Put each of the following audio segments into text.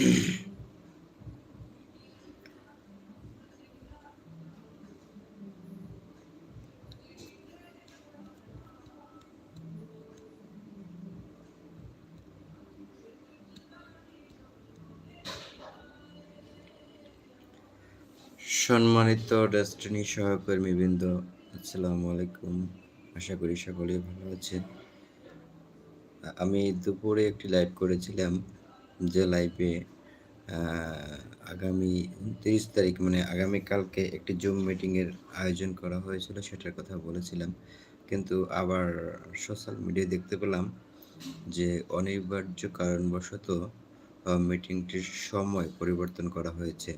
সম্মানিত ডেস্টিনি সহকর্মীবৃন্দ আসসালামু আলাইকুম। আশা করি সকলেই ভালো আছেন। আমি দুপুরে একটি লাইভ করেছিলাম। যে লাইভে আগামী তিরিশ তারিখ মানে আগামীকালকে একটি জুম মিটিংয়ের আয়োজন করা হয়েছিল, সেটার কথা বলেছিলাম। কিন্তু আবার সোশ্যাল মিডিয়ায় দেখতে পেলাম যে অনিবার্য কারণবশত মিটিংটির সময় পরিবর্তন করা হয়েছে।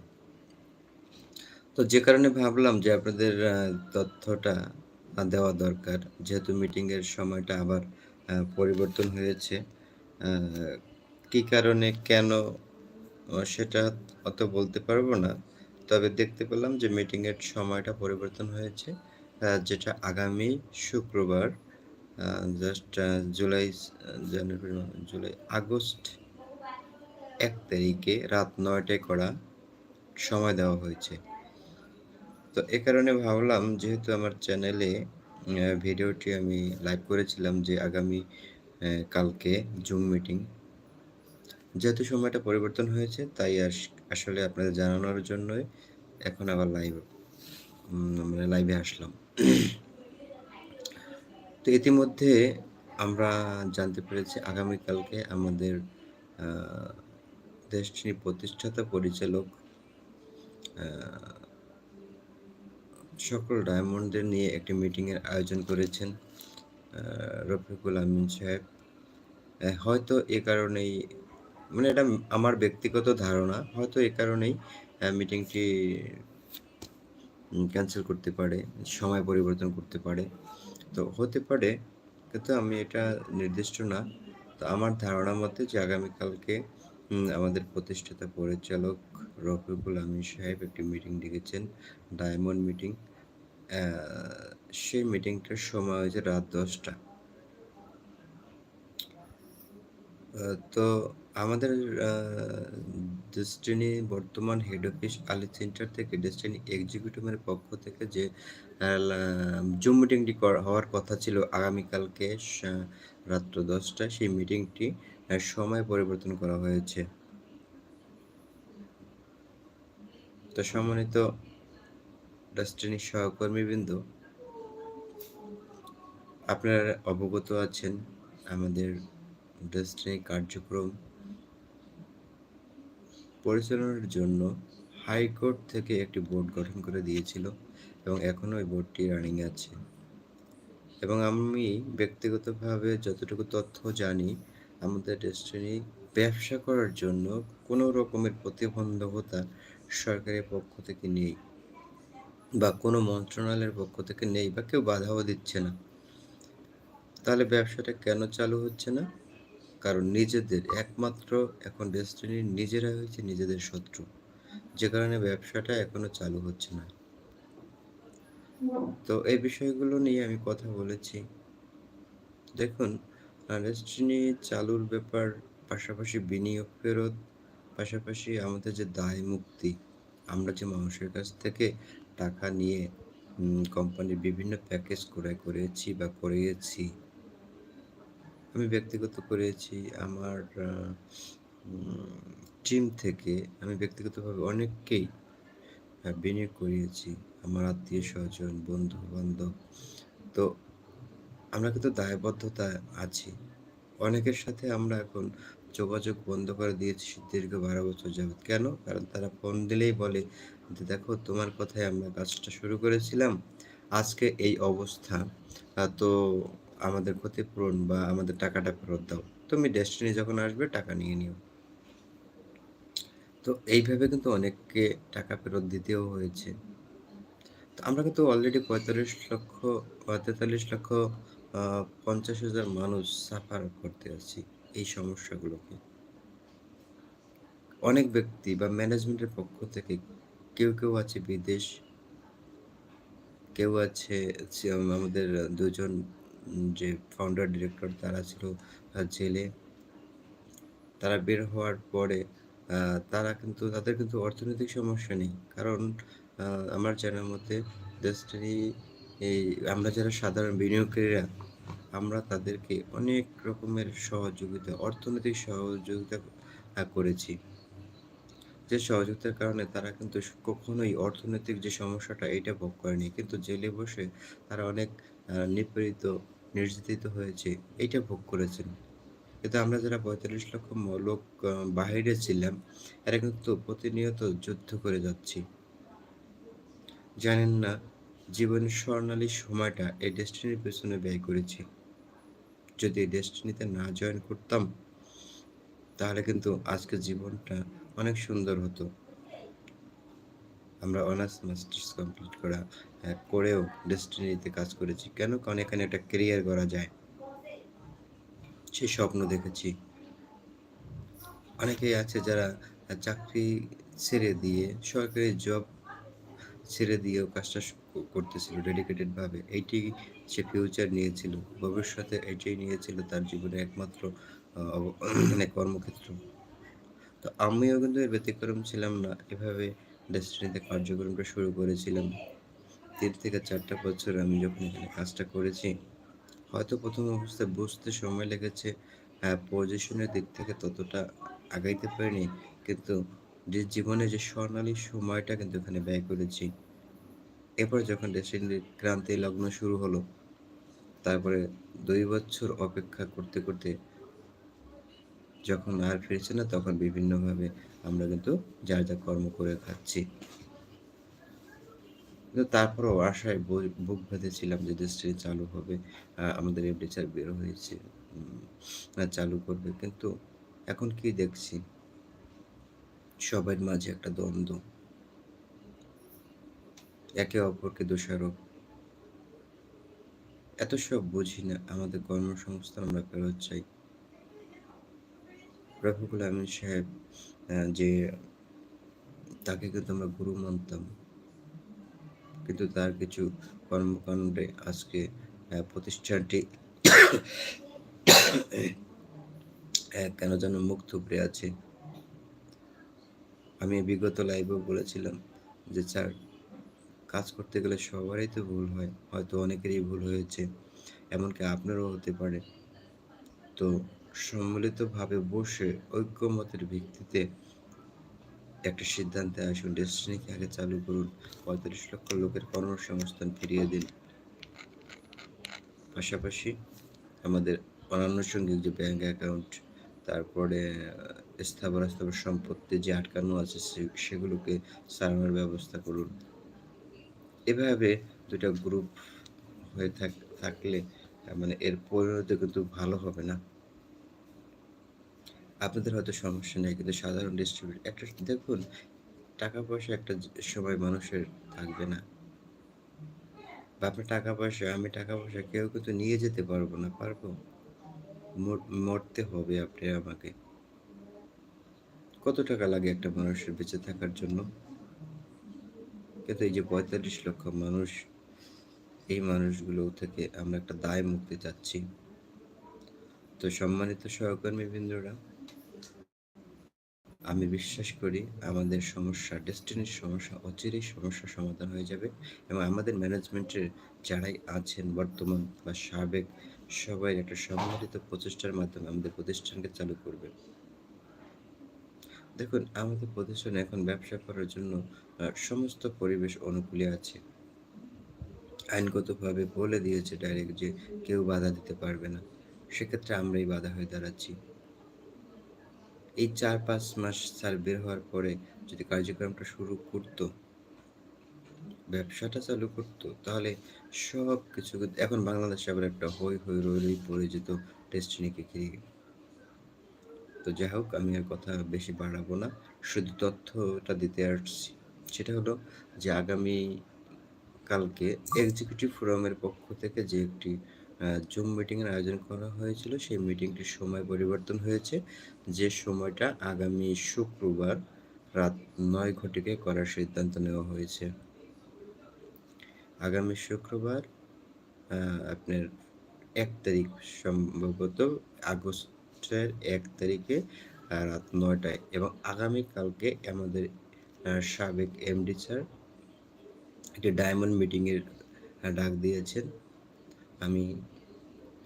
তো যে কারণে ভাবলাম যে আপনাদের তথ্যটা দেওয়া দরকার। যেহেতু মিটিংয়ের সময়টা আবার পরিবর্তন হয়েছে কি কারণে কেন সেটা অত বলতে পারব না। তবে দেখতে পেলাম যে মিটিংয়ের সময়টা পরিবর্তন হয়েছে যেটা আগামী শুক্রবার জাস্ট জুলাই জানুয়ারি, জুলাই, আগস্ট এক তারিখে রাত নয়টায় করা সময় দেওয়া হয়েছে। তো এ কারণে ভাবলাম, যেহেতু আমার চ্যানেলে ভিডিওটি আমি লাইভ করেছিলাম যে আগামী কালকে জুম মিটিং যেহেতু সময়টা পরিবর্তন হয়েছে, তাই আসলে আপনাদের জানানোর জন্যই এখন আবার লাইভ মানে লাইভে আসলাম। তো ইতিমধ্যে আমরা জানতে পেরেছি আগামীকালকে আমাদের দেশটির প্রতিষ্ঠাতা পরিচালক সকল ডায়মন্ডদের নিয়ে একটি মিটিংয়ের আয়োজন করেছেন রফিকুল আমিন সাহেব। হয়তো এ কারণেই মানে এটা আমার ব্যক্তিগত ধারণা। হয়তো এ কারণেই মিটিংটি ক্যান্সেল করতে পারে, সময় পরিবর্তন করতে পারে। তো হতে পারে, কিন্তু আমি এটা নির্দিষ্ট না। তো আমার ধারণা মতে যে আগামীকালকে আমাদের প্রতিষ্ঠাতা পরিচালক রফিকুল আমিন সাহেব একটি মিটিং ডেকেছেন, ডায়মন্ড মিটিং সেই মিটিংটার সময় হয়েছে রাত দশটা। তো আমাদের ডেস্টিনি বর্তমান হেড অফিস আলি সেন্টার থেকে ডেস্টিনি এক্সিকিউটিভের পক্ষ থেকে যে জুম মিটিংটি হওয়ার কথা ছিল আগামীকালকে রাত্র দশটায় সেই মিটিংটি সময় পরিবর্তন করা হয়েছে। তো সম্মানিত ডেস্টিনির সহকর্মীবৃন্দ, আপনারা অবগত আছেন আমাদের ডেস্টিনি কার্যক্রম পরিচালনার জন্য হাইকোর্ট থেকে একটি বোর্ড গঠন করে দিয়েছিল এবং এখনও ওই বোর্ডটি রানিং আছে। এবং আমি ব্যক্তিগতভাবে যতটুকু তথ্য জানি, আমাদের ডেস্টিনি ব্যবসা করার জন্য কোনো রকমের প্রতিবন্ধকতা সরকারের পক্ষ থেকে নেই বা কোনো মন্ত্রণালয়ের পক্ষ থেকে নেই বা কেউ বাধাও দিচ্ছে না। তাহলে ব্যবসাটা কেন চালু হচ্ছে না? কারণ নিজেদের একমাত্র এখন ডেস্টিনি নিজেরা হয়েছে, নিজেদের শত্রু। যে কারণে ব্যবসাটা এখনও চালু হচ্ছে না। তো এই বিষয়গুলো নিয়ে আমি কথা বলেছি। দেখুন ডেস্টিনি চালুর ব্যাপার, পাশাপাশি বিনিয়োগ ফেরত, পাশাপাশি আমাদের যে দায় মুক্তি, আমরা যে মানুষের কাছ থেকে টাকা নিয়ে কোম্পানির বিভিন্ন প্যাকেজ ক্রয় করেছি বা করিয়েছি আমি ব্যক্তিগত করেছি আমার টিম থেকে আমি ব্যক্তিগতভাবে অনেককেই বিনিয়োগ করিয়েছি। আমার আত্মীয় স্বজন বন্ধু বান্ধব তো আমরা কিন্তু দায়বদ্ধতা আছি। অনেকের সাথে আমরা এখন যোগাযোগ বন্ধ করে দিয়েছি দীর্ঘ বারো বছর যাবৎ। কেন? কারণ তারা ফোন দিলেই বলে যে, দেখো, তোমার কথায় আমরা কাজটা শুরু করেছিলাম। আজকে এই অবস্থা। তো আমাদের ক্ষতিপূরণ বা আমাদের টাকাটা ফেরত দাও। তুমি ডেস্টিনি যখন আসবে, টাকা নিয়ে নিও। তো এইভাবে কিন্তু অনেককে টাকা ফেরত দিতেও হয়েছে। তো আমরা কিন্তু অলরেডি পঁয়তাল্লিশ লক্ষ তেতাল্লিশ লক্ষ পঞ্চাশ হাজার মানুষ সাফার করতে আছি এই সমস্যাগুলোকে। অনেক ব্যক্তি বা ম্যানেজমেন্টের পক্ষ থেকে কেউ কেউ আছে বিদেশ, কেউ আছে আমাদের দুজন যে ফাউন্ডার ডিরেক্টর তারা ছিল জেলে তারা বের হওয়ার পরে তারা কিন্তু তাদের কিন্তু অর্থনৈতিক সমস্যা নেই। কারণ আমার জানার মতে ডেস্টিনি এই আমরা যারা সাধারণ বিনিয়োগকারীরা আমরা তাদেরকে অনেক রকমের সহযোগিতা, অর্থনৈতিক সহযোগিতা করেছি। যে সহযোগিতার কারণে তারা কিন্তু কখনোই অর্থনৈতিক যে সমস্যাটা এটা ভোগ করেনি। কিন্তু জেলে বসে তারা অনেক নিপীড়িত, নির্যাতিত হয়েছে, এটা ভোগ করেছেন। কিন্তু আমরা যারা ৪৫ লক্ষ লোক বাহিরে ছিলাম, এরা কিন্তু প্রতিনিয়ত যুদ্ধ করে যাচ্ছি। জানেন না জীবনের স্বর্ণালী সময়টা এই ডেস্টিনির পেছনে ব্যয় করেছি। যদি এই ডেস্টিনিতে না জয়েন করতাম, তাহলে কিন্তু আজকের জীবনটা অনেক সুন্দর হতো। আমরা অনার্স মাস্টার্স কমপ্লিট করা করেও ডেস্টিনিতে কাজ করেছি। কেন? কারণ এখানে একটা কেরিয়ার করা যায়। সে স্বপ্ন দেখেছি। অনেকেই আছে যারা চাকরি ছেড়ে দিয়ে, সরকারি জব ছেড়ে দিয়েও কাজটা করতেছিল ডেডিকেটেড ভাবে। এইটি সে ফিউচার নিয়েছিল। ভবিষ্যতে এটাই নিয়েছিল তার জীবনে একমাত্র মানে কর্মক্ষেত্র। তো আমিও কিন্তু এর ব্যতিক্রম ছিলাম না। এভাবে ডেস্টিনিতে কার্যক্রমটা শুরু করেছিলাম। তিন থেকে ৪ টা বছর আমি যখন এখানে কাজটা করেছি, হয়তো প্রথম অবস্থায় বুঝতে সময় লেগেছে। পজিশনের দিক থেকে ততটা আগাইতে পারিনি। কিন্তু যে জীবনে যে স্বর্ণালী সময়টা কিন্তু এখানে ব্যয় করেছি। এরপর যখন ডেস্টিনির ক্রান্তি লগ্ন শুরু হলো, তারপরে দুই বছর অপেক্ষা করতে, করতে যখন আর ফিরছে না তখন বিভিন্নভাবে আমরা কিন্তু যার, যা কর্ম করে খাচ্ছি। কিন্তু তারপরেও আশায় বুক বেঁধেছিলাম যে ডেস্টিনি চালু হবে। আমাদের এফডি স্যার বের হয়েছে। চালু করবে। কিন্তু এখন কি দেখছি? সবার মাঝে একটা দ্বন্দ্ব। একে অপরকে দোষারোপ। এত সব বুঝি না। আমাদের কর্মসংস্থান আমরা ফেরত চাই। রফিকুল আমিন সাহেব যে তাকে কিন্তু আমরা গুরু মানতাম। কিন্তু তার কিছু কর্মকাণ্ডে আজকে প্রতিষ্ঠানটি কেন যেন মুখ থুবড়ে আছে। আমি বিগত লাইভেও বলেছিলাম যে, "স্যার কাজ করতে গেলে সবারই তো ভুল হয়। হয়তো অনেকেরই ভুল হয়েছে। এমনকি আপনারও হতে পারে। তো সম্মিলিতভাবে বসে ঐক্যমতের ভিত্তিতে একটা সিদ্ধান্তে আসুন। ডেস্টিনিকে আগে চালু করুন। ৪৫ লক্ষ লোকের কর্মসংস্থান ফিরিয়ে দিন। পাশাপাশি আমাদের অনানুষঙ্গিক যে ব্যাঙ্ক অ্যাকাউন্ট, তারপরে আ স্থাবর সম্পত্তি যে আটকানো আছে সেগুলোকে সারানোর ব্যবস্থা করুন। এভাবে ২ টা গ্রুপ হয়ে থাক থাকলে মানে এর পরিণতি কিন্তু ভালো হবে না। আপনাদের হয়তো সমস্যা নেই। কিন্তু সাধারণ ডিস্ট্রিবিউট একটা দেখুন টাকা-পয়সা একটা জ সময় মানুষের থাকবে না। বা আপনার টাকা-পয়সা, আমি টাকা-পয়সা কেউ কিন্তু নিয়ে যেতে পারব না। পারব? মরতে হবে আপনি আমাকে। কত টাকা লাগে একটা মানুষের বেঁচে থাকার জন্য? কিন্তু এই যে ৪৫ লক্ষ মানুষ, এই মানুষগুলো থেকে আমরা একটা দায় মুক্তি চাচ্ছি। তো সম্মানিত সহকর্মীবৃন্দরা আমি বিশ্বাস করি আমাদের সমস্যা, ডেস্টিনির সমস্যা অচিরেই সমস্যার সমাধান হয়ে যাবে এবং আমাদের ম্যানেজমেন্টের যারাই আছেন বর্তমান বা সাবেক সবাই একটা সম্মিলিত প্রচেষ্টার মাধ্যমে আমাদের প্রতিষ্ঠানকে চালু করবে। দেখুন আমাদের প্রতিষ্ঠানে এখন ব্যবসা করার জন্য সমস্ত পরিবেশ অনুকূলে আছে। আইনগতভাবে বলে দিয়েছে ডাইরেক্ট যে কেউ বাধা দিতে পারবে না। সেক্ষেত্রে আমরাই বাধা হয়ে দাঁড়াচ্ছি। এই ৪-৫ মাস স্যার বের হওয়ার পরে যদি কার্যক্রমটা শুরু করত, ব্যবসাটা চালু করতো তাহলে সব কিছু এখন বাংলাদেশে আবার একটা হৈ হৈ রৈ রৈ পড়ে যেত ডেস্টিনিকে ঘিরে। তো যাই হোক আমি আর কথা বেশি বাড়াবো না। শুধু তথ্যটা দিতে আসছি। সেটা হলো যে আগামী কালকে এক্সিকিউটিভ ফোরামের পক্ষ থেকে যে একটি জুম মিটিং এর আয়োজন করা হয়েছিল, সেই মিটিংটির সময় পরিবর্তন হয়েছে। যে সময়টা আগামী শুক্রবার রাত ৯ ঘটিকে করার সিদ্ধান্ত নেওয়া হয়েছে। আগামী শুক্রবার আপনার ১ তারিখ সম্ভবত আগস্টের ১ তারিখে রাত নয়টায় এবং আগামীকালকে আমাদের সাবেক এমডি স্যার একটি ডায়মন্ড মিটিংয়ের ডাক দিয়েছেন আমি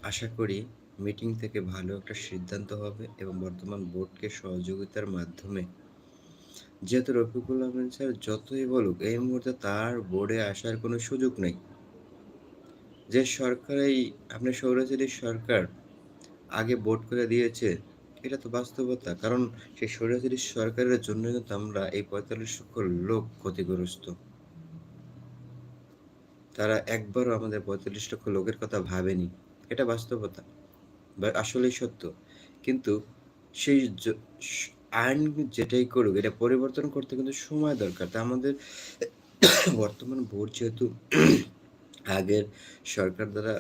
আশা করি মিটিং থেকে ভালো একটা সিদ্ধান্ত হবে এবং বর্তমান বোর্ডকে সহযোগিতার মাধ্যমে যেহেতু রফিকুল আহমেদ স্যার যতই বলুক, এই মুহূর্তে তার বোর্ডে আসার কোনো সুযোগ নেই। যে সরকার এই আপনার সৌরচারী সরকার আগে বোর্ড করে দিয়েছে, এটা তো বাস্তবতা। কারণ সেই সৌরচারী সরকারের জন্য কিন্তু আমরা এই পঁয়তাল্লিশ লক্ষ লোক ক্ষতিগ্রস্ত। তারা একবারও আমাদের পঁয়তাল্লিশ লক্ষ লোকের কথা ভাবেনি। এটা বাস্তবতা। বা আসলেই সত্য। কিন্তু সেই আইন যেটাই করুক, এটা পরিবর্তন করতে কিন্তু সময় দরকার। তা আমাদের বর্তমান বোর্ড যেহেতু আগের সরকার দ্বারা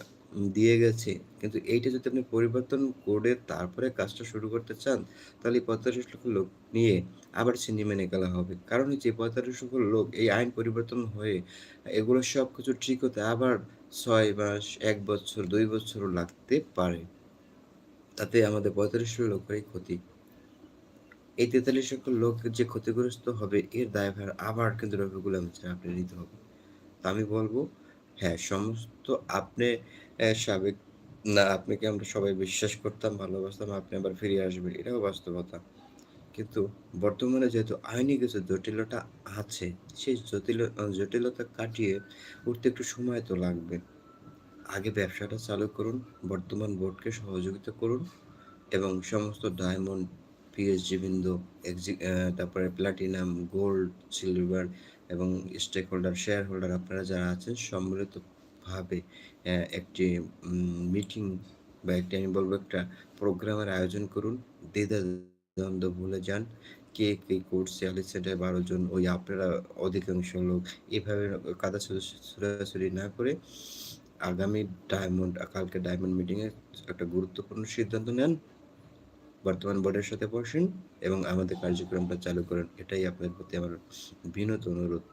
দিয়ে গেছে। কিন্তু এইটা যদি আপনি পরিবর্তন করে তারপরে কাজটা শুরু করতে চান, তাহলে পঁয়তাল্লিশ লক্ষ লোক নিয়ে আবার চিনি মেনে গেলা হবে। কারণ হচ্ছে পঁয়তাল্লিশ লক্ষ লোক, এই আইন পরিবর্তন হয়ে এগুলো সব কিছু ঠিক হতে আবার ছয় মাস, এক বছর, দুই বছরও লাগতে পারে। তাতে আমাদের পঁয়তাল্লিশ লোকেরই ক্ষতি। এই তেতাল্লিশ লক্ষ লোক যে ক্ষতিগ্রস্ত হবে, এর দায়ভার আবার কিন্তু রফিকুল আহমেদ আপনি নিতে হবে। তা আমি বলব হ্যাঁ সমস্ত আপনি সাবেক, না, আপনাকে আমরা সবাই বিশ্বাস করতাম, ভালোবাসতাম, আপনি আবার ফিরে আসবেন, এটাও বাস্তবতা। কিন্তু বর্তমানে যেহেতু আইনি কিছু জটিলতা আছে, সেই জটিল জটিলতা কাটিয়ে উঠতে একটু সময় তো লাগবে। আগে ব্যবসাটা চালু করুন, বর্তমান বোর্ডকে সহযোগিতা করুন এবং সমস্ত ডায়মন্ড পিএসজি বিন্দু তারপরে প্লাটিনাম গোল্ড সিলভার এবং স্টেক হোল্ডার শেয়ার হোল্ডার আপনারা যারা আছেন সম্মিলিতভাবে একটি মিটিং বা একটি আমি বলব একটা প্রোগ্রামের আয়োজন করুন। দ্বিধা দ্বন্দ্ব ভুলে যান। কে কে করছে? আলিসেন্টায় বারো জন, ওই আপনারা অধিকাংশ লোক এভাবে কাদা ছুড়াছুড়ি না করে আগামী ডায়মন্ড কালকে ডায়মন্ড মিটিংয়ে একটা গুরুত্বপূর্ণ সিদ্ধান্ত নেন। বর্তমান বোর্ডের সাথে বসেন এবং আমাদের কার্যক্রমটা চালু করেন, এটাই আপনাদের প্রতি আমার বিনত অনুরোধ।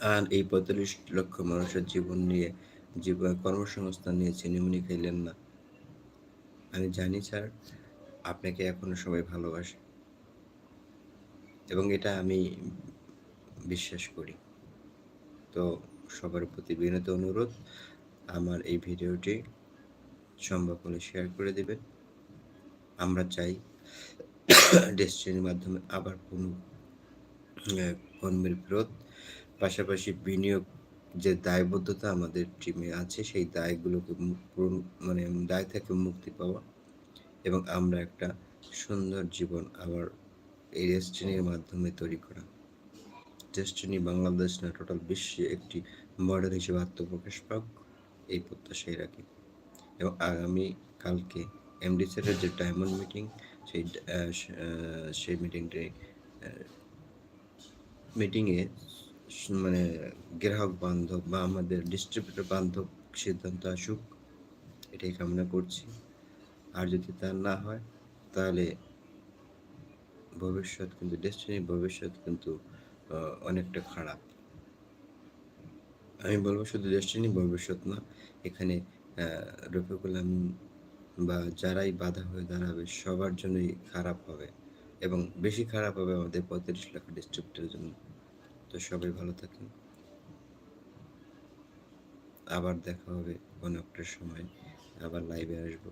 আর এই পঁয়তাল্লিশ লক্ষ মানুষের জীবন নিয়ে জীবন কর্মসংস্থান নিয়ে চিনিমুনি খাইলেন না। আমি জানি স্যার, আপনাকে এখনও সবাই ভালোবাসে। এবং এটা আমি বিশ্বাস করি। তো সবার প্রতি বিনীত অনুরোধ, আমার এই ভিডিওটি সম্ভব হলে শেয়ার করে দেবেন। আমরা চাই ডেস্টিনির মাধ্যমে আবার কোনো কর্মের ফেরত পাশাপাশি বিনিয়োগ যে দায়বদ্ধতা আমাদের টিমে আছে, সেই দায়গুলোকে পূরণ মানে দায় থেকে মুক্তি পাওয়া এবং আমরা একটা সুন্দর জীবন আবার এই ডেস্টিনির মাধ্যমে তৈরি করা। ডেস্টিনি বাংলাদেশ না টোটাল বিশ্বে একটি মডেল হিসেবে আত্মপ্রকাশ পাক, এই প্রত্যাশাই রাখি। এবং আগামী কালকে এমডি সেটের যে ডায়মন্ড মিটিং সেই সেই মিটিংটি মিটিংয়ে মানে গ্রাহক বান্ধব বা আমাদের ডিস্ট্রিবিউটর বান্ধব সিদ্ধান্ত আসুক, এটাই কামনা করছি। আর যদি তা না হয়, তাহলে ভবিষ্যৎ কিন্তু ডেস্টিনির ভবিষ্যৎ কিন্তু অনেকটা খারাপ। আমি বলব শুধু ডেস্টিনি ভবিষ্যৎ না, এখানে রফিকুল আমিন বা যারাই বাধা হয়ে দাঁড়াবে, সবার জন্যই খারাপ হবে এবং বেশি খারাপ হবে আমাদের পঁয়ত্রিশ লাখ ডিস্ট্রিক্টের জন্য। তো সবাই ভালো থাকেন। আবার দেখা হবে কোনো একটা সময়। আবার লাইভে আসব।